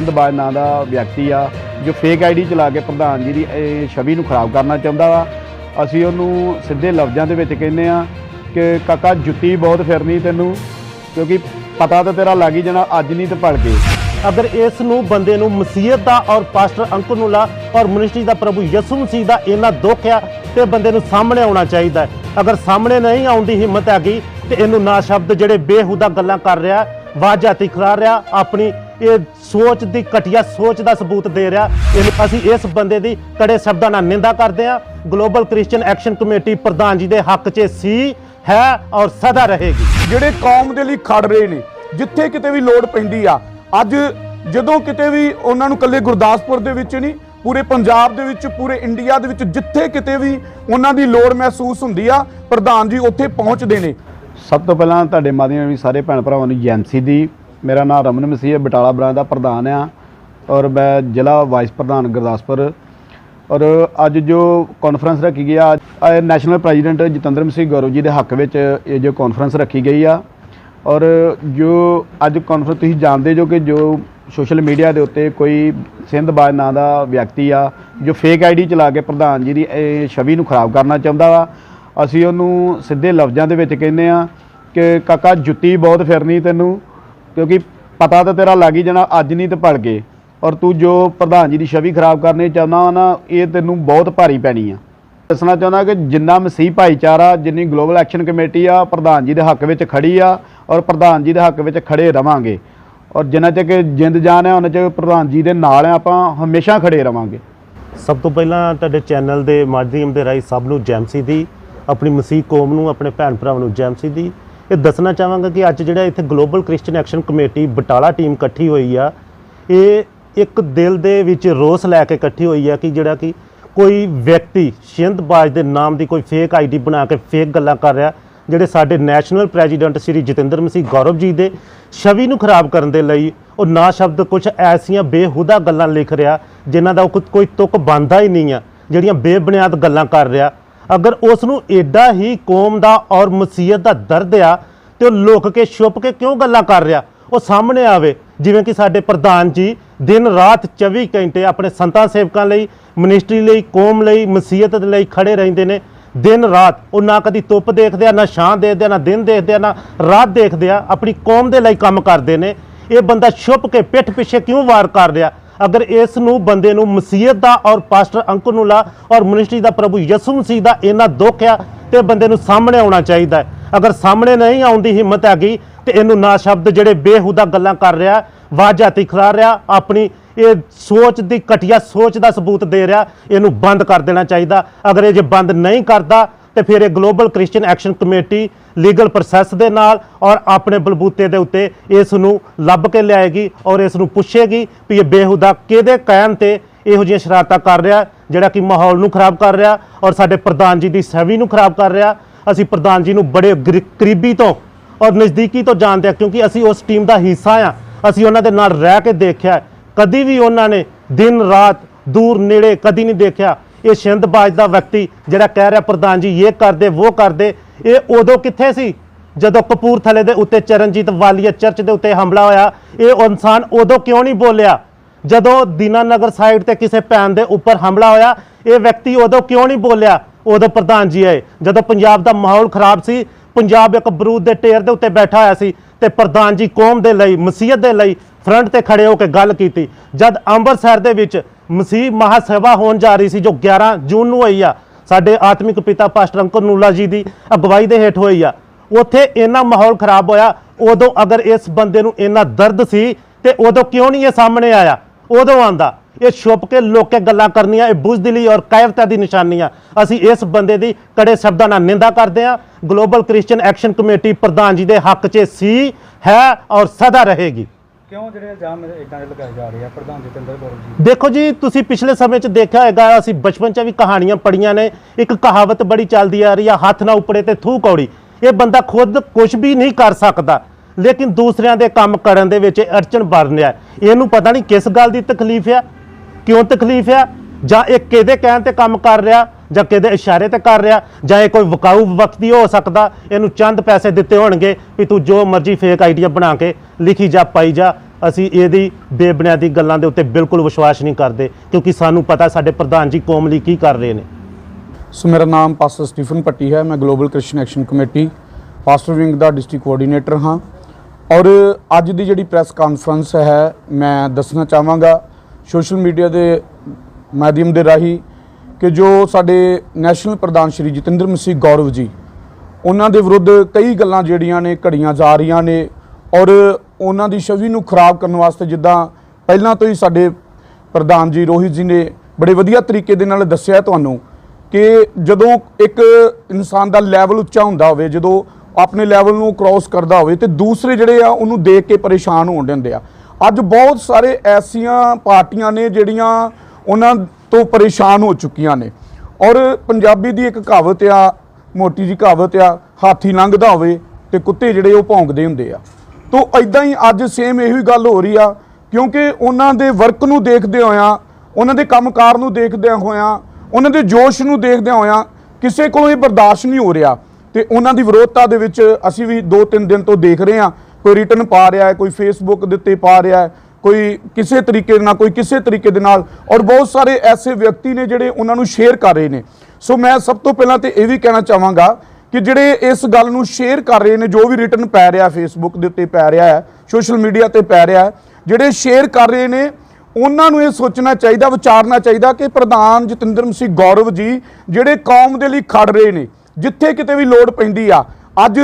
ਸਿੰਧਬਾਜ ਨਾਂ ਦਾ ਵਿਅਕਤੀ ਆ, ਜੋ ਫੇਕ ਆਈਡੀ ਚਲਾ ਕੇ ਪ੍ਰਧਾਨ ਜੀ ਦੀ, ਇਹ ਛਵੀ ਨੂੰ ਖਰਾਬ ਕਰਨਾ ਚਾਹੁੰਦਾ ਵਾ। ਅਸੀਂ ਉਹਨੂੰ ਸਿੱਧੇ ਲਫ਼ਜ਼ਾਂ ਦੇ ਵਿੱਚ ਕਹਿੰਦੇ ਆ ਕਿ ਕਾਕਾ ਜੁੱਤੀ ਬਹੁਤ ਫਿਰਨੀ ਤੈਨੂੰ, ਕਿਉਂਕਿ ਪਤਾ ਤਾਂ ਤੇਰਾ ਲੱਗ ਹੀ ਜਾਣਾ, ਅੱਜ ਨਹੀਂ ਤੇ ਭੜ ਕੇ ਅਗਰ ਇਸ ਨੂੰ ਬੰਦੇ ਨੂੰ ਮਸੀਹਤ ਦਾ ਔਰ ਪਾਸਟਰ ਅੰਕੁਰਨੂਲਾ ਔਰ ਮਿਨਿਸਟਰੀ ਦਾ ਪ੍ਰਭੂ ਯਿਸੂ ਮਸੀਹ ਦਾ ਇਹਨਾਂ ਦੁੱਖ ਆ, ਤੇ ਬੰਦੇ ਨੂੰ ਸਾਹਮਣੇ ਆਉਣਾ ਚਾਹੀਦਾ ਅਗਰ ਸਾਹਮਣੇ ਨਹੀਂ ਆਉਣ ਦੀ ਹਿੰਮਤ ਹੈਗੀ, ਤੇ ਇਹਨੂੰ ਨਾ ਸ਼ਬਦ ਜਿਹੜੇ ਬੇਹੁਦਾ ਗੱਲਾਂ ਕਰ ਰਿਹਾ ਵਾਜਾਤੀ ਖਿਲਾ ਰਿਹਾ, ਆਪਣੀ ਇਹ ਸੋਚ ਦੀ ਘਟੀਆ ਸੋਚ ਦਾ ਸਬੂਤ ਦੇ ਰਿਹਾ। ਇਹਨੂੰ ਅਸੀਂ ਇਸ ਬੰਦੇ ਦੀ ਕੜੇ ਸ਼ਬਦਾਂ ਨਾਲ ਨਿੰਦਾ ਕਰਦੇ ਹਾਂ। ਗਲੋਬਲ ਕ੍ਰਿਸਚੀਅਨ ਐਕਸ਼ਨ ਕਮੇਟੀ ਪ੍ਰਧਾਨ ਜੀ ਦੇ ਹੱਕ 'ਚ ਸੀ ਹੈ ਔਰ ਸਦਾ ਰਹੇਗੀ। ਜਿਹੜੇ ਕੌਮ ਦੇ ਲਈ ਖੜ ਰਹੇ ਨੇ ਜਿੱਥੇ ਕਿਤੇ ਵੀ ਲੋੜ ਪੈਂਦੀ ਆ ਅੱਜ ਜਦੋਂ ਕਿਤੇ ਵੀ ਉਹਨਾਂ ਨੂੰ ਕੱਲੇ ਗੁਰਦਾਸਪੁਰ ਦੇ ਵਿੱਚ ਨਹੀਂ ਪੂਰੇ ਪੰਜਾਬ ਦੇ ਵਿੱਚ ਪੂਰੇ ਇੰਡੀਆ ਦੇ ਵਿੱਚ ਜਿੱਥੇ ਕਿਤੇ ਵੀ ਉਹਨਾਂ ਦੀ ਲੋੜ ਮਹਿਸੂਸ ਹੁੰਦੀ ਆ ਪ੍ਰਧਾਨ ਜੀ ਉੱਥੇ ਪਹੁੰਚਦੇ ਨੇ। ਸਭ ਤੋਂ ਪਹਿਲਾਂ ਤੁਹਾਡੇ ਮਾਧਿਅਮ ਵੀ ਸਾਰੇ ਭੈਣ ਭਰਾਵਾਂ ਨੂੰ ਜੈਮਸੀ ਦੀ ਮੇਰਾ ਨਾਮ ਰਮਨ ਮਸੀਹ ਹੈ, ਬਟਾਲਾ ਬ੍ਰਾਂਚ ਦਾ ਪ੍ਰਧਾਨ ਆ ਔਰ ਮੈਂ ਜ਼ਿਲ੍ਹਾ ਵਾਈਸ ਪ੍ਰਧਾਨ ਗੁਰਦਾਸਪੁਰ। ਔਰ ਅੱਜ ਜੋ ਕਾਨਫਰੰਸ ਰੱਖੀ ਗਈ ਆ ਨੈਸ਼ਨਲ ਪ੍ਰੈਜ਼ੀਡੈਂਟ ਜਤਿੰਦਰ ਮਸੀਹ ਗੌਰਵ ਜੀ ਦੇ ਹੱਕ ਵਿੱਚ ਇਹ ਜੋ ਕਾਨਫਰੰਸ ਰੱਖੀ ਗਈ ਆ। ਔਰ ਜੋ ਅੱਜ ਕਾਨਫਰੰਸ ਤੁਸੀਂ ਜਾਣਦੇ ਜੋ ਕਿ ਜੋ ਸੋਸ਼ਲ ਮੀਡੀਆ ਦੇ ਉੱਤੇ ਕੋਈ ਸਿੰਧਬਾਜ ਨਾਂ ਦਾ ਵਿਅਕਤੀ ਆ, ਜੋ ਫੇਕ ਆਈਡੀ ਚਲਾ ਕੇ ਪ੍ਰਧਾਨ ਜੀ ਦੀ ਇਹ ਛਵੀ ਨੂੰ ਖਰਾਬ ਕਰਨਾ ਚਾਹੁੰਦਾ ਵਾ, ਅਸੀਂ ਉਹਨੂੰ ਸਿੱਧੇ ਲਫ਼ਜ਼ਾਂ ਦੇ ਵਿੱਚ ਕਹਿੰਦੇ ਆ ਕਿ ਕਾਕਾ ਜੁੱਤੀ ਬਹੁਤ ਫਿਰਨੀ ਤੈਨੂੰ ਕਿਉਂਕਿ ਪਤਾ ਤਾਂ ਤੇਰਾ ਲੱਗ ਹੀ ਜਾਣਾ, ਅੱਜ ਨਹੀਂ ਤੇ ਭੜ ਕੇ ਔਰ ਤੂੰ ਜੋ ਪ੍ਰਧਾਨ ਜੀ ਦੀ ਛਵੀ ਖਰਾਬ ਕਰਨੀ ਚਾਹੁੰਦਾ ਨਾ, ਇਹ ਤੈਨੂੰ ਬਹੁਤ ਭਾਰੀ ਪੈਣੀ ਆ। ਦੱਸਣਾ ਚਾਹੁੰਦਾ ਕਿ ਜਿੰਨਾ ਮਸੀਹ ਭਾਈਚਾਰਾ, ਜਿੰਨੀ ਗਲੋਬਲ ਐਕਸ਼ਨ ਕਮੇਟੀ ਆ, ਪ੍ਰਧਾਨ ਜੀ ਦੇ ਹੱਕ ਵਿੱਚ ਖੜੀ ਆ, ਔਰ ਪ੍ਰਧਾਨ ਜੀ ਦੇ ਹੱਕ ਵਿੱਚ ਖੜੇ ਰਵਾਂਗੇ। ਔਰ ਜਿੰਨਾ ਚਿਰ ਕਿ ਜਿੰਦ ਜਾਨ ਹੈ ਉਹਨਾਂ 'ਚ ਪ੍ਰਧਾਨ ਜੀ ਦੇ ਨਾਲ ਆ, ਆਪਾਂ ਹਮੇਸ਼ਾ ਖੜੇ ਰਵਾਂਗੇ। ਸਭ ਤੋਂ ਪਹਿਲਾਂ ਤੁਹਾਡੇ ਚੈਨਲ ਦੇ ਮਾਧਿਅਮ ਦੇ ਰਾਹੀਂ ਸਭ ਨੂੰ ਜੈਮਸੀ ਦੀ, ਆਪਣੀ ਮਸੀਹ ਕੌਮ ਨੂੰ, ਆਪਣੇ ਭੈਣ ਭਰਾਵਾਂ ਨੂੰ ਜੈਮਸੀ ਦੀ ਇਹ ਦੱਸਣਾ ਚਾਹਾਂਗਾ ਕਿ ਅੱਜ ਜਿਹੜਾ ਇੱਥੇ global Christian action committee Batala team ਇਕੱਠੀ ਹੋਈ ਆ, ਇਹ ਇੱਕ ਦਿਲ ਦੇ ਵਿੱਚ ਰੋਸ ਲੈ ਕੇ ਇਕੱਠੀ ਹੋਈ ਆ ਕਿ ਜਿਹੜਾ ਕਿ ਕੋਈ ਵਿਅਕਤੀ ਸ਼ਿੰਦਬਾਜ ਦੇ ਨਾਮ ਦੀ ਕੋਈ ਫੇਕ ਆਈਡੀ ਬਣਾ ਕੇ ਫੇਕ ਗੱਲਾਂ ਕਰ ਰਿਹਾ, ਜਿਹੜੇ ਸਾਡੇ ਨੈਸ਼ਨਲ ਪ੍ਰੈਜ਼ੀਡੈਂਟ ਸ੍ਰੀ ਜਤਿੰਦਰ ਮਸੀਹ ਗੌਰਵ ਜੀ ਦੇ ਛਵੀ ਨੂੰ ਖਰਾਬ ਕਰਨ ਦੇ ਲਈ ਉਹ ਨਾ ਸ਼ਬਦ ਕੁਝ ਐਸੀਆਂ ਬੇਹੁਦਾ ਗੱਲਾਂ ਲਿਖ ਰਿਹਾ, ਜਿਨ੍ਹਾਂ ਦਾ ਉਹ ਕੋਈ- ਕੋਈ ਤੁਕ ਬੰਦਾ ਹੀ ਨਹੀਂ ਆ, ਜਿਹੜੀਆਂ ਬੇਬੁਨਿਆਦ ਗੱਲਾਂ ਕਰ ਰਿਹਾ। ਅਗਰ ਉਸ ਨੂੰ ਐਡਾ ਹੀ ਕੌਮ ਦਾ ਔਰ ਮਸੀਹਤ ਦਾ ਦਰਦ ਆ, ਤੇ ਉਹ ਲੁਕ ਕੇ ਛੁਪ ਕੇ ਕਿਉਂ ਗੱਲਾਂ ਕਰ ਰਿਹਾ? ਉਹ ਸਾਹਮਣੇ ਆਵੇ, ਜਿਵੇਂ ਕਿ ਸਾਡੇ ਪ੍ਰਧਾਨ ਜੀ ਦਿਨ ਰਾਤ 24 ਘੰਟੇ ਆਪਣੇ ਸੰਤਾਂ ਸੇਵਕਾਂ ਲਈ, ਮਿਨਿਸਟਰੀ ਲਈ, ਕੌਮ ਲਈ ਮਸੀਹਤ ਦੇ ਲਈ ਖੜੇ ਰਹਿੰਦੇ ਨੇ। ਦਿਨ ਰਾਤ ਉਹ ਨਾ ਕਦੀ ਧੁੱਪ ਦੇਖਦੇ ਆ, ਨਾ ਛਾਂ ਦੇਖਦੇ ਆ, ਨਾ ਦਿਨ ਦੇਖਦੇ ਆ, ਨਾ ਰਾਤ ਦੇਖਦੇ ਆ, ਆਪਣੀ ਕੌਮ ਦੇ ਲਈ ਕੰਮ ਕਰਦੇ ਨੇ। ਇਹ ਬੰਦਾ ਛੁਪ ਕੇ ਪਿੱਠ ਪਿੱਛੇ ਕਿਉਂ ਵਾਰ ਕਰ ਰਿਹਾ? ਅਗਰ ਇਸ ਨੂੰ ਬੰਦੇ ਨੂੰ ਮਸੀਹਤ ਦਾ ਔਰ ਪਾਸਟਰ ਅੰਕੁਰਨੂਲਾ ਔਰ ਮਿਨਿਸਟਰੀ ਦਾ ਪ੍ਰਭੂ ਯਿਸੂ ਮਸੀਹ ਦਾ ਇਹਨਾਂ ਦੁੱਖ ਆ ਤੇ ਬੰਦੇ ਨੂੰ ਸਾਹਮਣੇ ਆਉਣਾ ਚਾਹੀਦਾ ਹੈ। ਅਗਰ ਸਾਹਮਣੇ ਨਹੀਂ ਆਉਣ ਦੀ ਹਿੰਮਤ ਹੈਗੀ, ਤੇ ਇਹਨੂੰ ਨਾ ਸ਼ਬਦ ਜਿਹੜੇ ਬੇਹੁਦਾ ਗੱਲਾਂ ਕਰ ਰਿਹਾ ਵਾਜਾਤੀ ਖਿਲਾ ਰਿਹਾ, ਆਪਣੀ ਇਹ ਸੋਚ ਦੀ ਘਟੀਆ ਸੋਚ ਦਾ ਸਬੂਤ ਦੇ ਰਿਹਾ, ਇਹਨੂੰ ਬੰਦ ਕਰ ਦੇਣਾ ਚਾਹੀਦਾ ਅਗਰ ਇਹ ਜੇ ਬੰਦ ਨਹੀਂ ਕਰਦਾ, ਤੇ ਫਿਰ ਇਹ global Christian action committee legal process ਦੇ ਨਾਲ ਔਰ ਆਪਣੇ ਬਲਬੂਤੇ ਦੇ ਉੱਤੇ ਇਸ ਨੂੰ ਲੱਭ ਕੇ ਲਿਆਏਗੀ ਔਰ ਇਸ ਨੂੰ ਪੁੱਛੇਗੀ ਵੀ ਇਹ ਬੇਹੂਦਾ ਕਿਹਦੇ ਕਹਿਣ ਤੇ ਇਹੋ ਜਿਹੀਆਂ ਸ਼ਰਾਰਤਾਂ ਕਰ ਰਿਹਾ, ਜਿਹੜਾ ਕਿ ਮਾਹੌਲ ਨੂੰ ਖਰਾਬ ਕਰ ਰਿਹਾ ਔਰ ਸਾਡੇ ਪ੍ਰਧਾਨ ਜੀ ਦੀ ਸਵੀ ਨੂੰ ਖਰਾਬ ਕਰ ਰਿਹਾ। ਅਸੀਂ ਪ੍ਰਧਾਨ ਜੀ ਨੂੰ ਬੜੇ ਗਰੀ- ਕਰੀਬੀ ਤੋਂ ਔਰ ਨਜ਼ਦੀਕੀ ਤੋਂ ਜਾਣਦੇ ਹਾਂ ਕਿਉਂਕਿ ਅਸੀਂ ਉਸ ਟੀਮ ਦਾ ਹਿੱਸਾ ਆ ਅਸੀਂ ਉਹਨਾਂ ਦੇ ਨਾਲ ਰਹਿ ਕੇ ਦੇਖਿਆ। ਕਦੀ ਵੀ ਉਹਨਾਂ ਨੇ ਦਿਨ, ਰਾਤ ਦੂਰ, ਨੇੜੇ ਕਦੀ ਨਹੀਂ ਦੇਖਿਆ। ਇਹ ਸਿੰਧਬਾਜ ਦਾ ਵਿਅਕਤੀ ਜਿਹੜਾ ਕਹਿ ਰਿਹਾ, ਪ੍ਰਧਾਨ ਜੀ, ਇਹ ਕਰਦੇ, ਉਹ ਕਰਦੇ। ਇਹ ਉਦੋਂ ਕਿੱਥੇ ਸੀ? ਜਦੋਂ ਕਪੂਰਥਲੇ ਦੇ ਉੱਤੇ ਚਰਨਜੀਤ ਵਾਲੀਆ ਚਰਚ ਦੇ ਉੱਤੇ ਹਮਲਾ ਹੋਇਆ, ਇਹ ਇਨਸਾਨ ਉਦੋਂ ਕਿਉਂ ਨਹੀਂ ਬੋਲਿਆ? ਜਦੋਂ ਦੀਨਾਨਗਰ ਸਾਈਡ ਤੇ ਕਿਸੇ ਭੈਣ ਦੇ ਉੱਪਰ ਹਮਲਾ ਹੋਇਆ, ਇਹ ਵਿਅਕਤੀ ਉਦੋਂ ਕਿਉਂ ਨਹੀਂ ਬੋਲਿਆ? ਉਦੋਂ ਪ੍ਰਧਾਨ ਜੀ ਆਏ। ਜਦੋਂ ਪੰਜਾਬ ਦਾ ਮਾਹੌਲ ਖਰਾਬ ਸੀ, ਪੰਜਾਬ ਇੱਕ ਬਰੂਦ ਦੇ ਢੇਰ ਦੇ ਉੱਤੇ ਬੈਠਾ ਹੋਇਆ ਸੀ ਤੇ ਪ੍ਰਧਾਨ ਜੀ ਕੌਮ ਦੇ ਲਈ, ਮਸੀਹਤ ਦੇ ਲਈ ਫਰੰਟ ਤੇ ਖੜੇ ਹੋ ਕੇ ਗੱਲ ਕੀਤੀ। ਜਦ ਅੰਮ੍ਰਿਤਸਰ ਦੇ ਵਿੱਚ ਮਸੀਹ ਮਹਾਸਭਾ ਹੋਣ ਜਾ ਰਹੀ ਸੀ, ਜੋ 11 ਜੂਨ ਨੂੰ ਹੋਈ ਆ ਸਾਡੇ ਆਤਮਿਕ ਪਿਤਾ ਪਾਸਟਰ ਅੰਕਰ ਨੂਲਾ ਜੀ ਦੀ ਅਗਵਾਈ ਦੇ ਹੇਠ ਹੋਈ ਆ। ਉੱਥੇ ਇੰਨਾ ਮਾਹੌਲ ਖਰਾਬ ਹੋਇਆ, ਉਦੋਂ ਅਗਰ ਇਸ ਬੰਦੇ ਨੂੰ ਇੰਨਾ ਦਰਦ ਸੀ, ਤੇ ਉਦੋਂ ਕਿਉਂ ਨਹੀਂ ਇਹ ਸਾਹਮਣੇ ਆਇਆ? ਉਦੋਂ ਆਂਦਾ, ਇਹ ਛੁਪ ਕੇ ਲੋਕੇ ਗੱਲਾਂ ਕਰਨੀਆਂ, ਇਹ ਬੁਜ਼ਦਿਲੀ ਔਰ ਕਾਇਰਤਾ ਦੀ ਨਿਸ਼ਾਨੀ ਆ ਅਸੀਂ ਇਸ ਬੰਦੇ ਦੀ ਕੜੇ ਸ਼ਬਦਾਂ ਨਾਲ ਨਿੰਦਾ ਕਰਦੇ ਹਾਂ। ਗਲੋਬਲ ਕ੍ਰਿਸਚੀਅਨ ਐਕਸ਼ਨ ਕਮੇਟੀ ਪ੍ਰਧਾਨ ਜੀ ਦੇ ਹੱਕ 'ਚ ਸੀ, ਹੈ ਔਰ ਸਦਾ ਰਹੇਗੀ। ਕਿਉਂ ਜਿਹੜੇ ਇਲਜ਼ਾਮ ਇਦਾਂ ਦੇ ਲਗਾਏ ਜਾ ਰਹੇ ਆ ਪ੍ਰਧਾਨ ਜਤਿੰਦਰ ਗੌਰਵ ਜੀ? ਦੇਖੋ ਜੀ, ਤੁਸੀਂ ਪਿਛਲੇ ਸਮੇਂ 'ਚ ਦੇਖਿਆ ਹੈਗਾ, ਅਸੀਂ ਬਚਪਨ 'ਚ ਵੀ ਕਹਾਣੀਆਂ ਪੜੀਆਂ ਨੇ। ਇੱਕ ਕਹਾਵਤ ਬੜੀ ਚੱਲਦੀ ਆ ਰਹੀ ਆ, ਹੱਥ ਨਾ ਉੱਪੜੇ ਤੇ ਥੂ ਕੌੜੀ। ਇਹ ਬੰਦਾ ਖੁਦ ਕੁਝ ਵੀ ਨਹੀਂ ਕਰ ਸਕਦਾ। ਲੇਕਿਨ ਦੂਸਰਿਆਂ ਦੇ ਕੰਮ ਕਰਨ ਦੇ ਵਿੱਚ ਇਹ ਅੜਚਨ ਬਣ ਰਿਹਾ ਇਹਨੂੰ ਪਤਾ ਨਹੀਂ ਕਿਸ ਗੱਲ ਦੀ ਤਕਲੀਫ ਆ, ਕਿਉਂ ਤਕਲੀਫ ਆ, ਜਾਂ ਇਹ ਕਿਹਦੇ ਕਹਿਣ ਤੇ ਕੰਮ ਕਰ ਰਿਹਾ? ਜਾਂ ਕਿਹਦੇ ਇਸ਼ਾਰੇ ਤੇ ਕਰ ਰਿਹਾ, ਜਾਂ ਇਹ ਕੋਈ ਵਕਾਊ ਵਕਤੀ ਹੋ ਸਕਦਾ, ਇਹਨੂੰ ਚੰਦ ਪੈਸੇ ਦਿੱਤੇ ਹੋਣਗੇ ਵੀ ਤੂੰ ਜੋ ਮਰਜ਼ੀ ਫੇਕ ਆਈਡੀਆ ਬਣਾ ਕੇ ਲਿਖੀ ਜਾ, ਪਾਈ ਜਾ। ਅਸੀਂ ਇਹਦੀ ਬੇਬੁਨਿਆਦੀ ਗੱਲਾਂ ਦੇ ਉੱਤੇ ਬਿਲਕੁਲ ਵਿਸ਼ਵਾਸ ਨਹੀਂ ਕਰਦੇ, ਕਿਉਂਕਿ ਸਾਨੂੰ ਪਤਾ ਸਾਡੇ ਪ੍ਰਧਾਨ ਜੀ ਕੌਮ ਲਈ ਕੀ ਕਰ ਰਹੇ ਨੇ। ਸੋ ਮੇਰਾ ਨਾਮ ਪਾਸਟਰ ਸਟੀਫਨ ਪੱਟੀ ਹੈ, ਮੈਂ global Christian action committee pastor wing ਦਾ ਡਿਸਟ੍ਰਿਕਟ ਕੋਆਰਡੀਨੇਟਰ ਹਾਂ। ਔਰ ਅੱਜ ਦੀ ਜਿਹੜੀ ਪ੍ਰੈਸ ਕਾਨਫਰੰਸ ਹੈ, ਮੈਂ ਦੱਸਣਾ ਚਾਹਾਂਗਾ, ਸੋਸ਼ਲ ਮੀਡੀਆ ਦੇ ਮਾਧਿਅਮ ਦੇ ਰਾਹੀਂ ਕਿ ਜੋ ਸਾਡੇ ਨੈਸ਼ਨਲ ਪ੍ਰਧਾਨ ਸ਼੍ਰੀ ਜਤਿੰਦਰ ਮਸੀਹ ਗੌਰਵ ਜੀ, ਉਹਨਾਂ ਦੇ ਵਿਰੁੱਧ ਕਈ ਗੱਲਾਂ ਜਿਹੜੀਆਂ ਨੇ ਘੜੀਆਂ ਜਾ ਰਹੀਆਂ ਨੇ ਔਰ ਉਹਨਾਂ ਦੀ ਛਵੀ ਨੂੰ ਖਰਾਬ ਕਰਨ ਵਾਸਤੇ ਜਿੱਦਾਂ ਪਹਿਲਾਂ ਤੋਂ ਹੀ ਸਾਡੇ ਪ੍ਰਧਾਨ ਜੀ ਰੋਹਿਤ ਜੀ ਨੇ ਬੜੇ ਵਧੀਆ ਤਰੀਕੇ ਦੇ ਨਾਲ ਦੱਸਿਆ ਤੁਹਾਨੂੰ ਕਿ ਜਦੋਂ ਇੱਕ ਇਨਸਾਨ ਦਾ ਲੈਵਲ ਉੱਚਾ ਹੁੰਦਾ ਹੋਵੇ, ਜਦੋਂ ਆਪਣੇ ਲੈਵਲ ਨੂੰ ਕ੍ਰਾਸ ਕਰਦਾ ਹੋਵੇ ਤੇ ਦੂਸਰੇ ਜਿਹੜੇ ਆ ਉਹਨੂੰ ਦੇਖ ਕੇ ਪਰੇਸ਼ਾਨ ਹੋਣ ਦਿੰਦੇ ਆ। ਅੱਜ ਬਹੁਤ ਸਾਰੇ ਐਸੀਆਂ ਪਾਰਟੀਆਂ ਨੇ ਜਿਹੜੀਆਂ ਉਹਨਾਂ ਤੋਂ ਪਰੇਸ਼ਾਨ ਹੋ ਚੁੱਕੀਆਂ ਨੇ। ਔਰ ਪੰਜਾਬੀ ਦੀ ਇੱਕ ਕਹਾਵਤ ਆ, ਮੋਟੀ ਜੀ ਕਹਾਵਤ ਆ, ਹਾਥੀ ਲੰਘਦਾ ਹੋਵੇ ਤੇ ਕੁੱਤੇ ਜਿਹੜੇ ਉਹ ਭੌਂਕਦੇ ਹੁੰਦੇ ਆ। ਤੋ ਐਦਾਂ ਹੀ ਅੱਜ ਸੇਮ ਇਹੋ ਹੀ ਗੱਲ ਹੋ ਰਹੀ ਆ, ਕਿਉਂਕਿ ਉਹਨਾਂ ਦੇ ਵਰਕ ਨੂੰ ਦੇਖਦੇ ਹੋਇਆਂ, ਉਹਨਾਂ ਦੇ ਕੰਮਕਾਰ ਨੂੰ ਦੇਖਦਿਆਂ ਹੋਇਆਂ, ਉਹਨਾਂ ਦੇ ਜੋਸ਼ ਨੂੰ ਦੇਖਦਿਆਂ ਹੋਇਆਂ ਕਿਸੇ ਕੋਲੋਂ ਇਹ ਬਰਦਾਸ਼ਤ ਨਹੀਂ ਹੋ ਰਿਹਾ। ਤੇ ਉਹਨਾਂ ਦੀ ਵਿਰੋਧਤਾ ਦੇ ਵਿੱਚ ਅਸੀਂ ਵੀ 2-3 ਦਿਨ ਤੋਂ ਦੇਖ ਰਹੇ ਹਾਂ, ਕੋਈ ਰਿਟਰਨ ਪਾ ਰਿਹਾ ਹੈ, ਕੋਈ ਫੇਸਬੁੱਕ ਦੇ ਉੱਤੇ ਪਾ ਰਿਹਾ ਹੈ ਕੋਈ ਕਿਸੇ ਤਰੀਕੇ ਨਾਲ, ਕੋਈ ਕਿਸੇ ਤਰੀਕੇ ਦੇ ਨਾਲ। ਔਰ ਬਹੁਤ ਸਾਰੇ ਐਸੇ ਵਿਅਕਤੀ ਨੇ ਜਿਹੜੇ ਉਹਨਾਂ ਨੂੰ ਸ਼ੇਅਰ ਕਰ ਰਹੇ ਨੇ। ਸੋ ਮੈਂ ਸਭ ਤੋਂ ਪਹਿਲਾਂ ਤੇ ਇਹ ਵੀ ਕਹਿਣਾ ਚਾਹਾਂਗਾ ਕਿ ਜਿਹੜੇ ਇਸ ਗੱਲ ਨੂੰ ਸ਼ੇਅਰ ਕਰ ਰਹੇ ਨੇ, ਜੋ ਵੀ ਰਿਟਰਨ ਪੈ ਰਿਹਾ ਫੇਸਬੁੱਕ ਦੇ ਉੱਤੇ ਪੈ ਰਿਹਾ ਹੈ ਸੋਸ਼ਲ ਮੀਡੀਆ ਤੇ ਪੈ ਰਿਹਾ ਹੈ, ਜਿਹੜੇ ਸ਼ੇਅਰ ਕਰ ਰਹੇ ਨੇ, ਉਹਨਾਂ ਨੂੰ ਇਹ ਸੋਚਣਾ ਚਾਹੀਦਾ, ਵਿਚਾਰਨਾ ਚਾਹੀਦਾ ਕਿ ਪ੍ਰਧਾਨ ਜਤਿੰਦਰ ਸਿੰਘ ਗੌਰਵ ਜੀ ਜਿਹੜੇ ਕੌਮ ਦੇ ਲਈ ਖੜ ਰਹੇ ਨੇ, ਜਿੱਥੇ ਕਿਤੇ ਵੀ ਲੋੜ ਪੈਂਦੀ ਆ। ਅੱਜ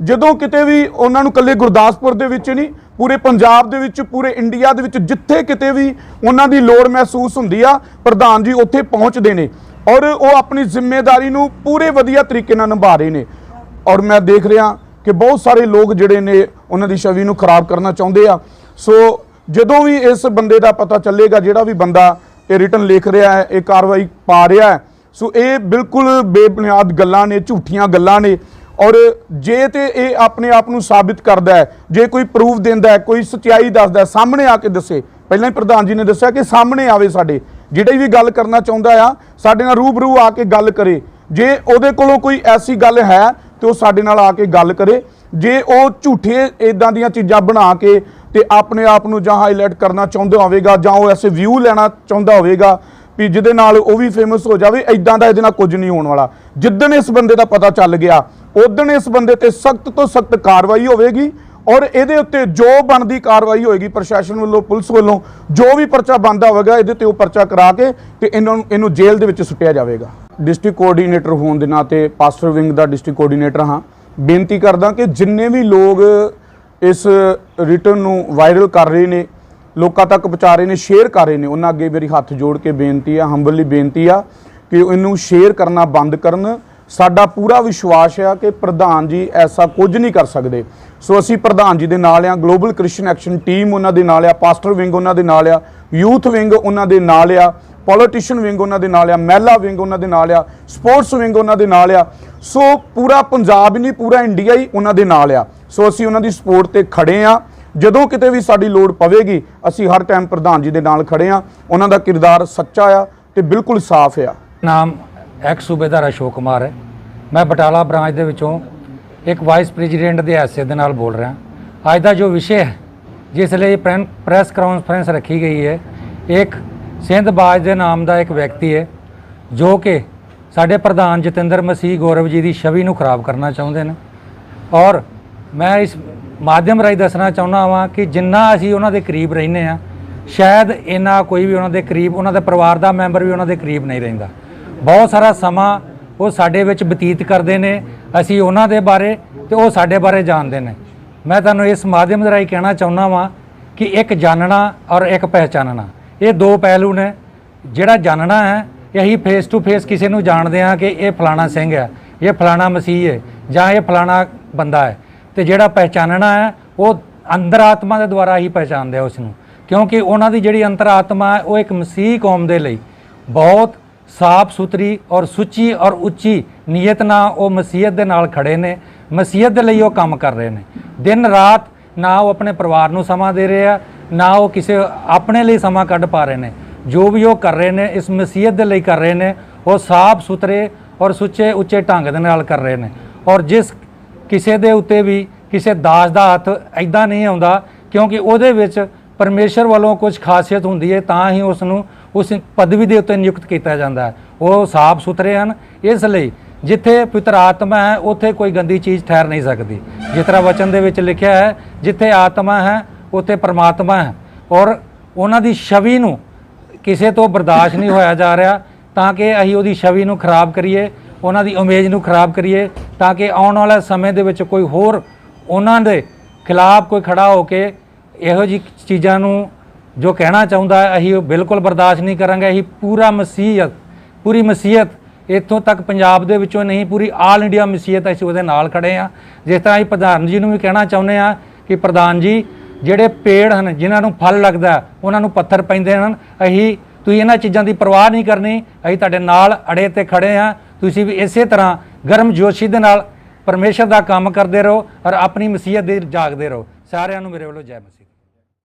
ਜਦੋਂ ਕਿਤੇ ਵੀ ਉਹਨਾਂ ਨੂੰ ਕੱਲੇ ਗੁਰਦਾਸਪੁਰ ਦੇ ਵਿੱਚ ਨਹੀਂ ਪੂਰੇ ਪੰਜਾਬ ਦੇ ਵਿੱਚ, ਪੂਰੇ ਇੰਡੀਆ ਦੇ ਵਿੱਚ ਜਿੱਥੇ ਕਿਤੇ ਵੀ ਉਹਨਾਂ ਦੀ ਲੋੜ ਮਹਿਸੂਸ ਹੁੰਦੀ ਆ, ਪ੍ਰਧਾਨ ਜੀ ਉੱਥੇ ਪਹੁੰਚਦੇ ਨੇ ਔਰ ਉਹ ਆਪਣੀ ਜ਼ਿੰਮੇਵਾਰੀ ਨੂੰ ਪੂਰੇ ਵਧੀਆ ਤਰੀਕੇ ਨਾਲ ਨਿਭਾ ਰਹੇ ਨੇ। ਔਰ ਮੈਂ ਦੇਖ ਰਿਹਾ ਕਿ ਬਹੁਤ ਸਾਰੇ ਲੋਕ ਜਿਹੜੇ ਨੇ ਉਹਨਾਂ ਦੀ ਛਵੀ ਨੂੰ ਖਰਾਬ ਕਰਨਾ ਚਾਹੁੰਦੇ ਆ। ਸੋ ਜਦੋਂ ਵੀ ਇਸ ਬੰਦੇ ਦਾ ਪਤਾ ਚੱਲੇਗਾ, ਜਿਹੜਾ ਵੀ ਬੰਦਾ ਇਹ ਰਿਟਰਨ ਲਿਖ ਰਿਹਾ ਹੈ, ਇਹ ਕਾਰਵਾਈ ਪਾ ਰਿਹਾ ਹੈ, ਸੋ ਇਹ ਬਿਲਕੁਲ ਬੇਬੁਨਿਆਦ ਗੱਲਾਂ ਨੇ, ਝੂਠੀਆਂ ਗੱਲਾਂ ਨੇ। ਔਰ ਜੇ ਤੇ ਇਹ ਆਪਣੇ ਆਪ ਨੂੰ ਸਾਬਿਤ ਕਰਦਾ ਹੈ, ਜੇ ਕੋਈ ਪ੍ਰੂਫ ਦਿੰਦਾ ਹੈ, ਕੋਈ ਸਚਾਈ ਦੱਸਦਾ ਸਾਹਮਣੇ ਆ ਕੇ ਦੱਸੇ। ਪਹਿਲਾਂ ਹੀ ਪ੍ਰਧਾਨ ਜੀ ਨੇ ਦੱਸਿਆ ਕਿ ਸਾਹਮਣੇ ਆਵੇ ਸਾਡੇ। ਜਿਹੜੀ ਵੀ ਗੱਲ ਕਰਨਾ ਚਾਹੁੰਦਾ ਆ, ਸਾਡੇ ਨਾਲ ਰੂਬਰੂ ਆ ਕੇ ਗੱਲ ਕਰੇ। ਜੇ ਉਹਦੇ ਕੋਲੋਂ ਕੋਈ ਐਸੀ ਗੱਲ ਹੈ, ਤੇ ਉਹ ਸਾਡੇ ਨਾਲ ਆ ਕੇ ਗੱਲ ਕਰੇ। ਜੇ ਉਹ ਝੂਠੇ ਇਦਾਂ ਦੀਆਂ ਚੀਜ਼ਾਂ ਬਣਾ ਕੇ ਤੇ ਆਪਣੇ ਆਪ ਨੂੰ ਜਾਂ ਹਾਈਲਾਈਟ ਕਰਨਾ ਚਾਹੁੰਦਾ ਹੋਵੇਗਾ, ਜਾਂ ਉਹ ਐਸੇ ਵਿਊ ਲੈਣਾ ਚਾਹੁੰਦਾ ਹੋਵੇਗਾ, ਵੀ ਜਿਹਦੇ ਨਾਲ ਉਹ ਵੀ ਫੇਮਸ ਹੋ ਜਾਵੇ ਇਦਾਂ ਦਾ ਇਹਦੇ ਨਾਲ ਕੁਝ ਨਹੀਂ ਹੋਣ ਵਾਲਾ। ਜਿੱਦਣ ਇਸ ਬੰਦੇ ਦਾ ਪਤਾ ਚੱਲ ਗਿਆ ਉਦੋਂ ਇਸ ਬੰਦੇ ਤੇ ਸਖਤ ਤੋਂ ਸਖਤ ਕਾਰਵਾਈ ਹੋਵੇਗੀ ਔਰ ਇਹਦੇ ਉੱਤੇ ਜੋ ਬਣਦੀ ਕਾਰਵਾਈ ਹੋਏਗੀ ਪ੍ਰਸ਼ਾਸਨ ਵੱਲੋਂ, ਪੁਲਿਸ ਵੱਲੋਂ, ਜੋ ਵੀ ਪਰਚਾ ਬੰਦਾ ਹੋਵੇਗਾ, ਇਹਦੇ ਤੇ ਉਹ ਪਰਚਾ ਕਰਾ ਕੇ ਤੇ ਇਹਨਾਂ ਨੂੰ ਇਹਨੂੰ ਜੇਲ੍ਹ ਦੇ ਵਿੱਚ ਸੁੱਟਿਆ ਜਾਵੇਗਾ। ਡਿਸਟ੍ਰਿਕਟ ਕੋਆਰਡੀਨੇਟਰ ਹੋਣ ਦੇ ਨਾਤੇ ਪਾਸਟਰ ਵਿੰਗ ਦਾ ਡਿਸਟ੍ਰਿਕਟ ਕੋਆਰਡੀਨੇਟਰ ਹਾਂ। ਬੇਨਤੀ ਕਰਦਾ ਕਿ ਜਿੰਨੇ ਵੀ ਲੋਕ ਇਸ ਰਿਟਰਨ ਨੂੰ ਵਾਇਰਲ ਕਰ ਰਹੇ ਨੇ, ਲੋਕਾਂ ਤੱਕ ਪਹੁੰਚਾ ਰਹੇ ਨੇ, ਸ਼ੇਅਰ ਕਰ ਰਹੇ ਨੇ, ਉਹਨਾਂ ਅੱਗੇ ਮੇਰੀ ਹੱਥ ਜੋੜ ਕੇ ਬੇਨਤੀ ਆ ਹੰਬਲੀ ਬੇਨਤੀ ਆ ਕਿ ਇਹਨੂੰ ਸ਼ੇਅਰ ਕਰਨਾ ਬੰਦ ਕਰਨ ਸਾਡਾ ਪੂਰਾ ਵਿਸ਼ਵਾਸ ਹੈ ਕਿ ਪ੍ਰਧਾਨ ਜੀ ਐਸਾ ਕੁਝ ਨਹੀਂ ਕਰ ਸਕਦੇ। ਸੋ ਅਸੀਂ ਪ੍ਰਧਾਨ ਜੀ ਦੇ ਨਾਲ ਆ ਗਲੋਬਲ ਕ੍ਰਿਸ਼ਨ ਐਕਸ਼ਨ ਟੀਮ ਉਹਨਾਂ ਦੇ ਨਾਲ ਆ ਪਾਸਟਰ ਵਿੰਗ ਉਹਨਾਂ ਦੇ ਨਾਲ ਆ ਯੂਥ ਵਿੰਗ ਉਹਨਾਂ ਦੇ ਨਾਲ ਆ ਪੋਲੀਟੀਸ਼ੀਅਨ ਵਿੰਗ ਉਹਨਾਂ ਦੇ ਨਾਲ ਆ ਮਹਿਲਾ ਵਿੰਗ ਉਹਨਾਂ ਦੇ ਨਾਲ ਆ ਸਪੋਰਟਸ ਵਿੰਗ ਉਹਨਾਂ ਦੇ ਨਾਲ ਆ ਸੋ ਪੂਰਾ ਪੰਜਾਬ ਹੀ ਨਹੀਂ, ਪੂਰਾ ਇੰਡੀਆ ਹੀ ਉਹਨਾਂ ਦੇ ਨਾਲ ਆ ਸੋ ਅਸੀਂ ਉਹਨਾਂ ਦੀ ਸਪੋਰਟ ਤੇ ਖੜੇ ਆ ਜਦੋਂ ਕਿਤੇ ਵੀ ਸਾਡੀ ਲੋੜ ਪਵੇਗੀ, ਅਸੀਂ ਹਰ ਟਾਈਮ ਪ੍ਰਧਾਨ ਜੀ ਦੇ ਨਾਲ ਖੜੇ ਆ ਉਹਨਾਂ ਦਾ ਕਿਰਦਾਰ ਸੱਚਾ ਆ ਤੇ ਬਿਲਕੁਲ ਸਾਫ਼ ਆ। ਨਾਮ ਐਕਸ ਸੂਬੇਦਾਰ ਅਸ਼ੋਕ ਕੁਮਾਰ ਹੈ। ਮੈਂ ਬਟਾਲਾ ਬ੍ਰਾਂਚ ਦੇ ਵਿੱਚੋਂ ਇੱਕ ਵਾਈਸ ਪ੍ਰੈਜ਼ੀਡੈਂਟ ਦੇ ਹੈਸੀਅਤ ਦੇ ਨਾਲ ਬੋਲ ਰਿਹਾ। ਅੱਜ ਦਾ ਜੋ ਵਿਸ਼ੇ ਹੈ, ਜਿਸ ਲਈ ਪ੍ਰੈਨ- ਪ੍ਰੈਸ ਕਾਨਫਰੰਸ ਰੱਖੀ ਗਈ ਹੈ, ਇੱਕ ਸਿੰਧ ਬਾਜ ਦੇ ਨਾਮ ਦਾ ਇੱਕ ਵਿਅਕਤੀ ਹੈ, ਜੋ ਕਿ ਸਾਡੇ ਪ੍ਰਧਾਨ ਜਤਿੰਦਰ ਮਸੀਹ ਗੌਰਵ ਜੀ ਦੀ ਛਵੀ ਨੂੰ ਖਰਾਬ ਕਰਨਾ ਚਾਹੁੰਦੇ ਨੇ। ਔਰ ਮੈਂ ਇਸ ਮਾਧਿਅਮ ਰਾਹੀਂ ਦੱਸਣਾ ਚਾਹੁੰਦਾ ਹਾਂ ਕਿ ਜਿੰਨਾ ਅਸੀਂ ਉਹਨਾਂ ਦੇ ਕਰੀਬ ਰਹਿੰਦੇ ਆ ਸ਼ਾਇਦ ਇੰਨਾ ਕੋਈ ਵੀ ਉਹਨਾਂ ਦੇ ਕਰੀਬ, ਉਹਨਾਂ ਦੇ ਪਰਿਵਾਰ ਦਾ ਮੈਂਬਰ ਵੀ ਉਹਨਾਂ ਦੇ ਕਰੀਬ ਨਹੀਂ ਰਹਿੰਦਾ। ਬਹੁਤ ਸਾਰਾ ਸਮਾਂ ਉਹ ਸਾਡੇ ਵਿੱਚ ਬਤੀਤ ਕਰਦੇ ਨੇ, ਅਸੀਂ ਉਹਨਾਂ ਦੇ ਬਾਰੇ ਤੇ ਉਹ ਸਾਡੇ ਬਾਰੇ ਜਾਣਦੇ ਨੇ। ਮੈਂ ਤੁਹਾਨੂੰ ਇਸ ਮਾਧਿਅਮ ਦੇ ਰਾਹੀਂ ਕਹਿਣਾ ਚਾਹੁੰਦਾ ਵਾਂ ਕਿ ਇੱਕ ਜਾਣਨਾ ਔਰ ਇੱਕ ਪਹਿਚਾਨਣਾ, ਇਹ ਦੋ ਪਹਿਲੂ ਨੇ। ਜਿਹੜਾ ਜਾਣਨਾ ਹੈ, ਇਹ ਅਸੀਂ ਫੇਸ ਟੂ ਫੇਸ ਕਿਸੇ ਨੂੰ ਜਾਣਦੇ ਹਾਂ ਕਿ ਇਹ ਫਲਾਣਾ ਸਿੰਘ ਹੈ, ਇਹ ਫਲਾਣਾ ਮਸੀਹ ਹੈ ਜਾਂ ਇਹ ਫਲਾਣਾ ਬੰਦਾ ਹੈ। ਤੇ ਜਿਹੜਾ ਪਹਿਚਾਨਣਾ ਹੈ, ਉਹ ਅੰਦਰ ਆਤਮਾ ਦੇ ਦੁਆਰਾ ਹੀ ਪਹਿਚਾਨਦੇ ਆ ਉਸ ਨੂੰ ਕਿਉਂਕਿ ਉਹਨਾਂ ਦੀ ਜਿਹੜੀ ਅੰਤਰ ਆਤਮਾ ਹੈ, ਉਹ ਇੱਕ ਮਸੀਹ ਕੌਮ ਦੇ ਲਈ ਬਹੁਤ ਸਾਫ਼ ਸੁਥਰੀ ਔਰ ਸੁੱਚੀ ਔਰ ਉੱਚੀ ਨੀਅਤ ਨਾਲ ਉਹ ਮਸੀਹਤ ਦੇ ਨਾਲ ਖੜੇ ਨੇ, ਮਸੀਹਤ ਦੇ ਲਈ ਉਹ ਕੰਮ ਕਰ ਰਹੇ ਨੇ। ਦਿਨ ਰਾਤ ਨਾ ਉਹ ਆਪਣੇ ਪਰਿਵਾਰ ਨੂੰ ਸਮਾਂ ਦੇ ਰਹੇ ਆ, ਨਾ ਉਹ ਕਿਸੇ ਆਪਣੇ ਲਈ ਸਮਾਂ ਕੱਢ ਪਾ ਰਹੇ ਨੇ। ਜੋ ਵੀ ਉਹ ਕਰ ਰਹੇ ਨੇ, ਇਸ ਮਸੀਹਤ ਦੇ ਲਈ ਕਰ ਰਹੇ ਨੇ, ਉਹ ਸਾਫ਼ ਸੁਥਰੇ ਔਰ ਸੁੱਚੇ ਉੱਚੇ ਢੰਗ ਦੇ ਨਾਲ ਕਰ ਰਹੇ ਨੇ। ਔਰ ਜਿਸ ਕਿਸੇ ਦੇ ਉੱਤੇ ਵੀ ਕਿਸੇ ਦਾਸ ਦਾ ਹੱਥ ਐਦਾਂ ਨਹੀਂ ਆਉਂਦਾ, ਕਿਉਂਕਿ ਉਹਦੇ ਵਿੱਚ ਪਰਮੇਸ਼ਰ ਵੱਲੋਂ ਕੁਝ ਖਾਸੀਅਤ ਹੁੰਦੀ ਹੈ, ਤਾਂ ਹੀ ਉਸ ਨੂੰ ਉਸ ਪਦਵੀ ਦੇ ਉੱਤੇ ਨਿਯੁਕਤ ਕੀਤਾ ਜਾਂਦਾ ਹੈ। ਉਹ ਸਾਫ਼ ਸੁਥਰੇ ਹਨ। ਇਸ ਲਈ ਜਿੱਥੇ ਪਿਤਰ ਆਤਮਾ ਹੈ, ਉੱਥੇ ਕੋਈ ਗੰਦੀ ਚੀਜ਼ ਠਹਿਰ ਨਹੀਂ ਸਕਦੀ। ਜਿਸ ਤਰ੍ਹਾਂ ਵਚਨ ਦੇ ਵਿੱਚ ਲਿਖਿਆ ਹੈ, ਜਿੱਥੇ ਆਤਮਾ ਹੈ, ਉੱਥੇ ਪਰਮਾਤਮਾ ਹੈ। ਔਰ ਉਹਨਾਂ ਦੀ ਛਵੀ ਨੂੰ ਕਿਸੇ ਤੋਂ ਬਰਦਾਸ਼ਤ ਨਹੀਂ ਹੋਇਆ ਜਾ ਰਿਹਾ, ਤਾਂ ਕਿ ਅਸੀਂ ਉਹਦੀ ਛਵੀ ਨੂੰ ਖਰਾਬ ਕਰੀਏ, ਉਹਨਾਂ ਦੀ ਇਮੇਜ ਨੂੰ ਖਰਾਬ ਕਰੀਏ, ਤਾਂ ਕਿ ਆਉਣ ਵਾਲੇ ਸਮੇਂ ਦੇ ਵਿੱਚ ਕੋਈ ਹੋਰ ਉਹਨਾਂ ਦੇ ਖਿਲਾਫ ਕੋਈ ਖੜਾ ਹੋ ਕੇ ਇਹੋ ਜਿਹੀ ਚੀਜ਼ਾਂ ਨੂੰ ਜੋ ਕਹਿਣਾ ਚਾਹੁੰਦਾ ਹੈ, ਅਸੀਂ ਉਹ ਬਿਲਕੁਲ ਬਰਦਾਸ਼ਤ ਨਹੀਂ ਕਰਾਂਗੇ। ਅਸੀਂ ਪੂਰਾ ਮਸੀਹਤ, ਪੂਰੀ ਮਸੀਹਤ ਇੱਥੋਂ ਤੱਕ ਪੰਜਾਬ ਦੇ ਵਿੱਚੋਂ ਨਹੀਂ, ਪੂਰੀ ਆਲ ਇੰਡੀਆ ਮਸੀਹਤ ਅਸੀਂ ਉਹਦੇ ਨਾਲ ਖੜੇ ਆ ਜਿਸ ਤਰ੍ਹਾਂ ਅਸੀਂ ਪ੍ਰਧਾਨ ਜੀ ਨੂੰ ਵੀ ਕਹਿਣਾ ਚਾਹੁੰਦੇ ਆ ਕਿ ਪ੍ਰਧਾਨ ਜੀ, ਜਿਹੜੇ ਪੇੜ ਹਨ, ਜਿਨ੍ਹਾਂ ਨੂੰ ਫਲ ਲੱਗਦਾ, ਉਹਨਾਂ ਨੂੰ ਪੱਥਰ ਪੈਂਦੇ ਹਨ। ਅਸੀਂ, ਤੁਸੀਂ ਇਹਨਾਂ ਚੀਜ਼ਾਂ ਦੀ ਪਰਵਾਹ ਨਹੀਂ ਕਰਨੀ। ਅਸੀਂ ਤੁਹਾਡੇ ਨਾਲ ਅੜੇ ਤੇ ਖੜੇ ਆ ਤੁਸੀਂ ਵੀ ਇਸੇ ਤਰ੍ਹਾਂ ਗਰਮ ਜੋਸ਼ੀ ਦੇ ਨਾਲ ਪਰਮੇਸ਼ਰ ਦਾ ਕੰਮ ਕਰਦੇ ਰਹੋ ਔਰ ਆਪਣੀ ਮਸੀਹਤ ਦੇ ਜਾਗਦੇ ਰਹੋ। ਸਾਰਿਆਂ ਨੂੰ ਮੇਰੇ ਵੱਲੋਂ ਜੈ ਮਸੀਹ।